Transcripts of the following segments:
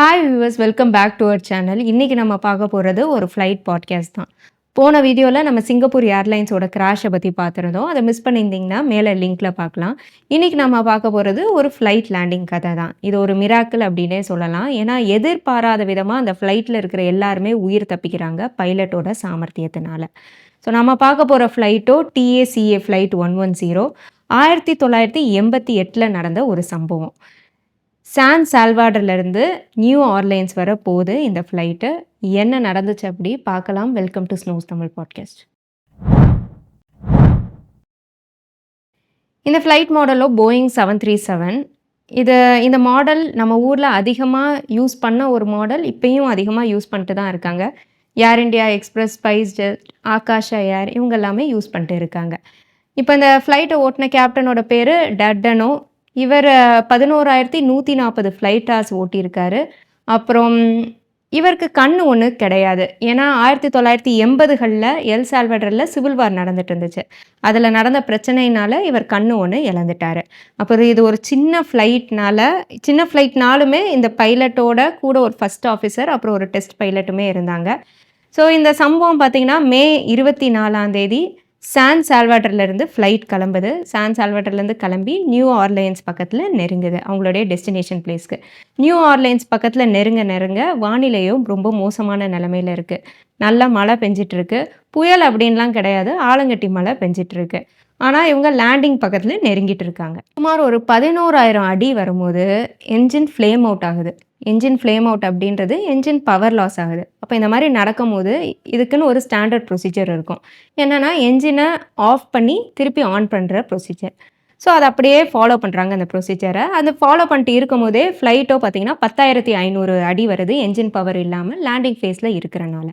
Hi viewers welcome back to our channel இன்றைக்கி நம்ம பார்க்க போகிறது ஒரு ஃப்ளைட் பாட்காஸ்ட் தான். போன வீடியோவில் நம்ம சிங்கப்பூர் ஏர்லைன்ஸோட கிராஷை பற்றி பார்த்துருந்தோம். அதை மிஸ் பண்ணியிருந்தீங்கன்னா மேலே லிங்க்கில் பார்க்கலாம். இன்றைக்கி நம்ம பார்க்க போகிறது ஒரு ஃப்ளைட் லேண்டிங் கதை தான். இது ஒரு மிராக்கிள் அப்படின்னே சொல்லலாம். ஏன்னா எதிர்பாராத விதமாக அந்த ஃப்ளைட்டில் இருக்கிற எல்லாருமே உயிர் தப்பிக்கிறாங்க பைலட்டோட சாமர்த்தியத்தினால. ஸோ நம்ம பார்க்க போகிற ஃப்ளைட்டோ TACA flight one one zero ஆயிரத்தி தொள்ளாயிரத்தி எண்பத்தி எட்டில் நடந்த ஒரு சம்பவம். சான் சால்வாடர்லேருந்து நியூ ஆர்லைன்ஸ் வர போகுது இந்த ஃப்ளைட்டு என்ன நடந்துச்சு அப்படி பார்க்கலாம். Welcome to Snows Tamil podcast இந்த ஃப்ளைட் மாடலோ போயிங் செவன் த்ரீ செவன் இது இந்த மாடல் நம்ம ஊரில் அதிகமாக யூஸ் பண்ண ஒரு மாடல் இப்போயும் அதிகமாக யூஸ் பண்ணிட்டு தான் இருக்காங்க. Air India Express SpiceJet Akasa Air இவங்க எல்லாமே யூஸ் பண்ணிட்டு இருக்காங்க. இப்போ இந்த ஃப்ளைட்டை ஓட்டின கேப்டனோட பேர் டட்டனோ இவர் பதினோராயிரத்தி நூற்றி நாற்பது ஃப்ளைட் ஹார்ஸ் ஓட்டியிருக்காரு. அப்புறம் இவருக்கு கண் ஒன்று கிடையாது. ஏன்னா ஆயிரத்தி தொள்ளாயிரத்தி எண்பதுகளில் எல் சால்வடரில் சிவில் வார் நடந்துட்டு இருந்துச்சு. அதில் நடந்த பிரச்சனையினால இவர் கண் ஒன்று இழந்துட்டார். அப்புறம் இது ஒரு சின்ன ஃப்ளைட்னால சின்ன ஃப்ளைட்னாலுமே இந்த பைலட்டோட கூட ஒரு ஃபஸ்ட் ஆஃபீஸர் அப்புறம் ஒரு டெஸ்ட் பைலட்டுமே இருந்தாங்க. ஸோ இந்த சம்பவம் பார்த்திங்கன்னா மே இருபத்தி நாலாம் தேதி சான் சால்வாட்டர்லேருந்து ஃப்ளைட் கிளம்புது. சான் சால்வாட்டர்லேருந்து கிளம்பி நியூ ஆர்லைன்ஸ் பக்கத்தில் நெருங்குது அவங்களுடைய டெஸ்டினேஷன் பிளேஸ்க்கு நியூ ஆர்லைன்ஸ் பக்கத்தில் நெருங்க நெருங்க வானிலையும் ரொம்ப மோசமான நிலமையில இருக்குது நல்லா மழை பெஞ்சிட்ருக்கு புயல் அப்படின்லாம் கிடையாது. ஆலங்கட்டி மழை பெஞ்சிட்ருக்கு ஆனால் இவங்க லேண்டிங் பக்கத்தில் நெருங்கிட்டு இருக்காங்க. சுமார் ஒரு பதினோராயிரம் அடி வரும்போது என்ஜின் ஃப்ளேம் அவுட் ஆகுது. என்ஜின் ஃப்ளேம் அவுட் அப்படின்றது என்ஜின் பவர் லாஸ் ஆகுது. அப்போ இந்த மாதிரி நடக்கும்போது இதுக்குன்னு ஒரு ஸ்டாண்டர்ட் ப்ரொசீஜர் இருக்கும். என்னென்னா என்ஜினை ஆஃப் பண்ணி திருப்பி ஆன் பண்ணுற ப்ரொசீஜர் ஸோ அதை அப்படியே ஃபாலோ பண்ணுறாங்க அந்த ப்ரொசீஜரை அந்த ஃபாலோ பண்ணிட்டு இருக்கும் போதே ஃப்ளைட்டோ பார்த்தீங்கன்னா பத்தாயிரத்தி ஐநூறு அடி வருது என்ஜின் பவர் இல்லாமல் லேண்டிங் ஃபேஸில் இருக்கிறனால.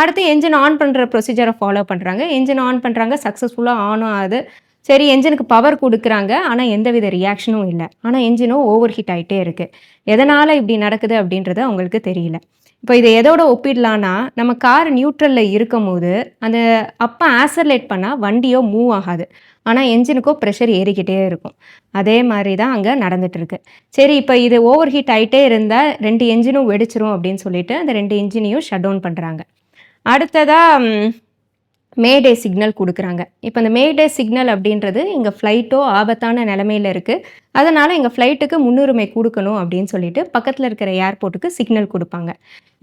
அடுத்து என்ஜின் ஆன் பண்ணுற ப்ரொசீஜரை ஃபாலோ பண்ணுறாங்க என்ஜின் ஆன் பண்ணுறாங்க சக்ஸஸ்ஃபுல்லாக ஆனும் ஆகுது சரி என்ஜினுக்கு பவர் கொடுக்குறாங்க ஆனால் எந்தவித ரியாக்ஷனும் இல்லை. ஆனால் என்ஜினும் ஓவர் ஹீட் ஆகிட்டே இருக்குது எதனால் இப்படி நடக்குது அப்படின்றது அவங்களுக்கு தெரியல. இப்போ இதை எதோட ஒப்பிடலான்னா நம்ம கார் நியூட்ரலில் இருக்கும் போது அந்த அப்போ ஆசர்லேட் பண்ணால் வண்டியோ மூவ் ஆகாது. ஆனால் என்ஜினுக்கோ ப்ரெஷர் ஏறிக்கிட்டே இருக்கும். அதே மாதிரி தான் அங்கே நடந்துகிட்ருக்கு சரி இப்போ இது ஓவர் ஹீட் ஆகிட்டே இருந்தால் ரெண்டு என்ஜினும் வெடிச்சிரும் அப்படின்னு சொல்லிட்டு அந்த ரெண்டு என்ஜினையும் ஷட் டவுன் பண்ணுறாங்க அடுத்ததாக மேடே சிக்னல் கொடுக்குறாங்க. இப்போ இந்த மேடே சிக்னல் அப்படின்றது எங்கள் ஃப்ளைட்டோ ஆபத்தான நிலமையில் இருக்குது அதனால் எங்கள் ஃப்ளைட்டுக்கு முன்னுரிமை கொடுக்கணும் அப்படின்னு சொல்லிட்டு பக்கத்தில் இருக்கிற ஏர்போர்ட்டுக்கு சிக்னல் கொடுப்பாங்க.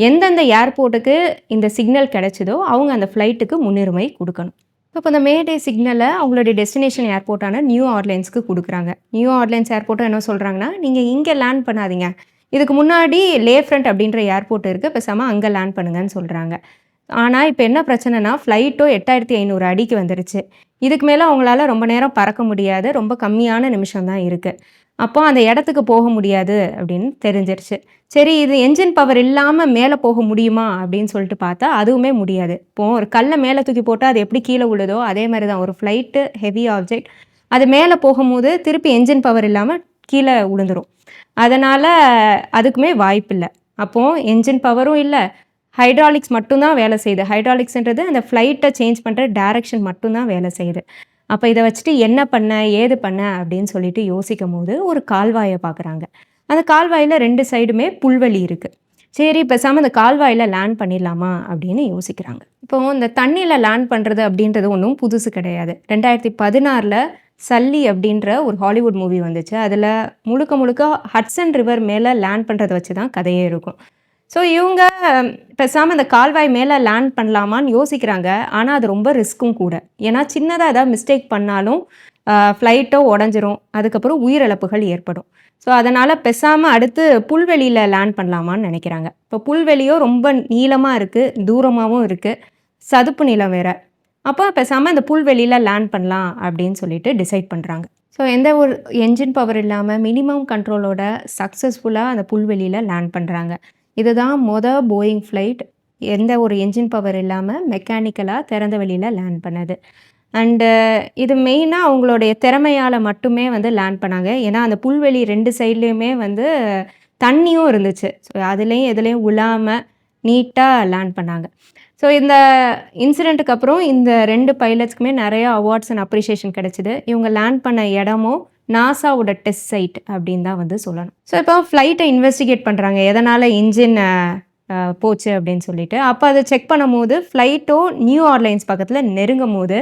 எந்தெந்த ஏர்போர்ட்டுக்கு இந்த சிக்னல் கிடைச்சதோ அவங்க அந்த ஃப்ளைட்டுக்கு முன்னுரிமை கொடுக்கணும். இப்போ இந்த மேடே சிக்னலை அவங்களுடைய டெஸ்டினேஷன் ஏர்போர்ட்டான நியூ ஆர்லைன்ஸ்க்கு கொடுக்குறாங்க. நியூ ஆர்லைன்ஸ் ஏர்போர்ட்டை என்ன சொல்கிறாங்கன்னா நீங்கள் இங்கே லேண்ட் பண்ணாதீங்க. இதுக்கு முன்னாடி லே ஃப்ரண்ட் அப்படின்ற ஏர்போர்ட் இருக்குது பேசாமல் அங்கே லேண்ட் பண்ணுங்கன்னு சொல்கிறாங்க ஆனால் இப்போ என்ன பிரச்சனைனா ஃப்ளைட்டோ எட்டாயிரத்தி ஐநூறு அடிக்கு வந்துருச்சு. இதுக்கு மேலே அவங்களால ரொம்ப நேரம் பறக்க முடியாது. ரொம்ப கம்மியான நிமிஷம் தான் இருக்குது அப்போ அந்த இடத்துக்கு போக முடியாது அப்படின்னு தெரிஞ்சிருச்சு. சரி இது என்ஜின் பவர் இல்லாமல் மேலே போக முடியுமா அப்படின்னு சொல்லிட்டு பார்த்தா அதுவுமே முடியாது. இப்போது ஒரு கல்லை மேலே தூக்கி போட்டால் அது எப்படி கீழே விழுதோ அதே மாதிரி தான் ஒரு ஃப்ளைட்டு ஹெவி ஆப்ஜெக்ட் அது மேலே போகும்போது திருப்பி என்ஜின் பவர் இல்லாமல் கீழே விழுந்துடும் அதனால் அதுக்குமே வாய்ப்பு இல்லை அப்போது என்ஜின் பவரும் இல்லை. ஹைட்ராலிக்ஸ் மட்டும்தான் வேலை செய்யுது. ஹைட்ராலிக்ஸ்ன்றது அந்த ஃப்ளைட்டை சேஞ்ச் பண்ணுற டேரெக்ஷன் மட்டும்தான் வேலை செய்யுது. அப்போ இதை வச்சுட்டு என்ன பண்ண ஏது பண்ண அப்படின்னு சொல்லிட்டு யோசிக்கும் போது ஒரு கால்வாயை பார்க்குறாங்க. அந்த கால்வாயில் ரெண்டு சைடுமே புல்வெளி இருக்குது சரி பேசாமல் அந்த கால்வாயில் லேண்ட் பண்ணிடலாமா அப்படின்னு யோசிக்கிறாங்க. இப்போ இந்த தண்ணியில் லேண்ட் பண்ணுறது அப்படின்றது ஒன்றும் புதுசு கிடையாது. ரெண்டாயிரத்தி பதினாறில் சல்லி அப்படின்ற ஒரு ஹாலிவுட் மூவி வந்துச்சு. அதில் முழுக்க முழுக்க ஹட்சன் ரிவர் மேலே லேண்ட் பண்ணுறதை வச்சு தான் கதையே இருக்கும். ஸோ இவங்க பேசாமல் அந்த கால்வாய் மேலே லேண்ட் பண்ணலாமான்னு யோசிக்கிறாங்க. ஆனால் அது ரொம்ப ரிஸ்க்கும் கூட. ஏன்னா சின்னதாக ஏதாவது மிஸ்டேக் பண்ணாலும் ஃப்ளைட்டோ உடஞ்சிரும். அதுக்கப்புறம் உயிரிழப்புகள் ஏற்படும். ஸோ அதனால் பெசாமல் அடுத்து புல்வெளியில் லேண்ட் பண்ணலாமான்னு நினைக்கிறாங்க. இப்போ புல்வெளியோ ரொம்ப நீளமாக இருக்குது தூரமாகவும் இருக்குது சதுப்பு நிலம் வேறு. அப்போ பேசாமல் அந்த புல்வெளியில் லேண்ட் பண்ணலாம் அப்படின்னு சொல்லிட்டு டிசைட் பண்ணுறாங்க ஸோ எந்த ஒரு என்ஜின் பவர் இல்லாமல் மினிமம் கண்ட்ரோலோட சக்ஸஸ்ஃபுல்லாக அந்த புல்வெளியில் லேண்ட் பண்ணுறாங்க இதுதான் மொதல் போயிங் ஃப்ளைட் எந்த ஒரு என்ஜின் பவர் இல்லாமல் மெக்கானிக்கலாக திறந்த வெளியில் லேண்ட் பண்ணது. அண்டு இது மெயினாக அவங்களுடைய திறமையால் மட்டுமே வந்து லேண்ட் பண்ணாங்க. ஏன்னா அந்த புல்வெளி ரெண்டு சைட்லேயுமே வந்து தண்ணியும் இருந்துச்சு. ஸோ அதுலேயும் எதுலேயும் உழாமல் நீட்டாக லேண்ட் பண்ணாங்க. ஸோ இந்த இன்சிடெண்ட்டுக்கு அப்புறம் இந்த ரெண்டு பைலட்ஸ்க்குமே நிறையா அவார்ட்ஸ் அண்ட் அப்ரிஷியேஷன் கிடச்சிது. இவங்க லேண்ட் பண்ண இடமும் நாசாவோட டெஸ்ட் சைட் அப்படின்னு தான் வந்து சொல்லணும். ஸோ இப்போ ஃப்ளைட்டை இன்வெஸ்டிகேட் பண்ணுறாங்க எதனால் இன்ஜின் போச்சு அப்படின்னு சொல்லிட்டு. அப்போ அதை செக் பண்ணும்போது ஃப்ளைட்டோ நியூ ஆர்லைன்ஸ் பக்கத்தில் நெருங்கும் போது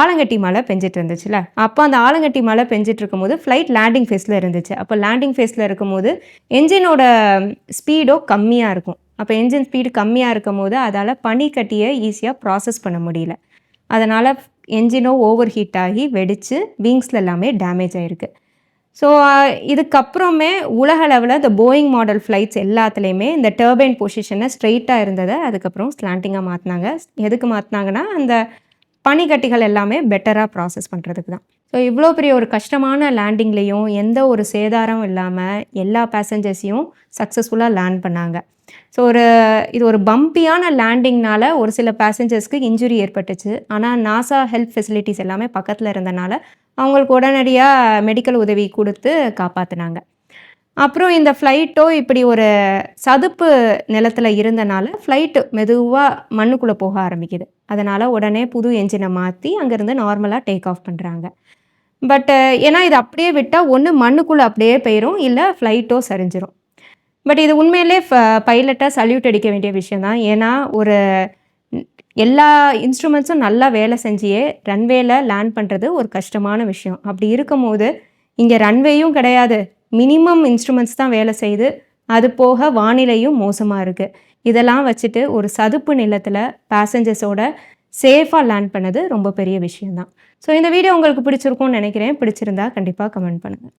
ஆலங்கட்டி மழை பெஞ்சிட்டு இருந்துச்சுல அப்போ அந்த ஆலங்கட்டி மழை பெஞ்சிட்டு இருக்கும்போது ஃப்ளைட் லேண்டிங் ஃபேஸில் இருந்துச்சு. அப்போ லேண்டிங் ஃபேஸில் இருக்கும்போது என்ஜினோட ஸ்பீடோ கம்மியாக இருக்கும். அப்போ என்ஜின் ஸ்பீடு கம்மியாக இருக்கும் போது அதால் பனிக்கட்டியை ஈஸியாக ப்ராசஸ் பண்ண முடியல. அதனால் என்ஜினோ ஓவர் ஹீட் ஆகி வெடித்து விங்ஸில் எல்லாமே டேமேஜ் ஆகிருக்கு ஸோ இதுக்கப்புறமே உலக அளவில் இந்த போயிங் மாடல் ஃப்ளைட்ஸ் எல்லாத்துலேயுமே இந்த டர்பைன் பொசிஷனை ஸ்ட்ரெயிட்டாக இருந்ததை அதுக்கப்புறம் ஸ்லாண்டிங்காக மாற்றினாங்க எதுக்கு மாற்றினாங்கன்னா அந்த பனிக்கட்டிகள் எல்லாமே பெட்டராக ப்ராசஸ் பண்ணுறதுக்கு தான். ஸோ இவ்வளோ பெரிய ஒரு கஷ்டமான லேண்டிங்லேயும் எந்த ஒரு சேதாரம் இல்லாமல் எல்லா பேசஞ்சர்ஸையும் சக்ஸஸ்ஃபுல்லாக லேண்ட் பண்ணாங்க. ஸோ ஒரு இது ஒரு பம்பியான லேண்டிங்னால ஒரு சில பேசஞ்சர்ஸ்க்கு இன்ஜுரி ஏற்பட்டுச்சு. ஆனால் நாசா ஹெல்த் ஃபெசிலிட்டிஸ் எல்லாமே பக்கத்தில் இருந்தனால அவங்களுக்கு உடனடியாக மெடிக்கல் உதவி கொடுத்து காப்பாற்றினாங்க அப்புறம் இந்த ஃப்ளைட்டோ இப்படி ஒரு சதுப்பு நிலத்தில் இருந்தனால ஃப்ளைட்டு மெதுவாக மண்ணுக்குள்ளே போக ஆரம்பிக்குது. அதனால் உடனே புது என்ஜினை மாற்றி அங்கேருந்து நார்மலாக டேக் ஆஃப் பண்ணுறாங்க பட்டு ஏன்னா இது அப்படியே விட்டால் ஒன்று மண்ணுக்குள்ளே அப்படியே போயிடும் இல்லை ஃப்ளைட்டோ சரிஞ்சிரும். பட் இது உண்மையிலே பைலட்டாக சல்யூட் அடிக்க வேண்டிய விஷயம் தான். ஏன்னா ஒரு எல்லா இன்ஸ்ட்ருமெண்ட்ஸும் நல்லா வேலை செஞ்சியே ரன்வேல லேண்ட் பண்ணுறது ஒரு கஷ்டமான விஷயம். அப்படி இருக்கும்போது இங்கே ரன்வேயும் கிடையாது. மினிமம் இன்ஸ்ட்ருமெண்ட்ஸ் தான் வேலை செய்யுது அது போக வானிலையும் மோசமாக இருக்குது இதெல்லாம் வச்சுட்டு ஒரு சதுப்பு நிலத்தில் பேசஞ்சர்ஸோட சேஃபாக லேண்ட் பண்ணது ரொம்ப பெரிய விஷயம்தான். ஸோ இந்த வீடியோ உங்களுக்கு பிடிச்சிருக்கும்னு நினைக்கிறேன். பிடிச்சிருந்தா கண்டிப்பாக கமெண்ட் பண்ணுங்கள்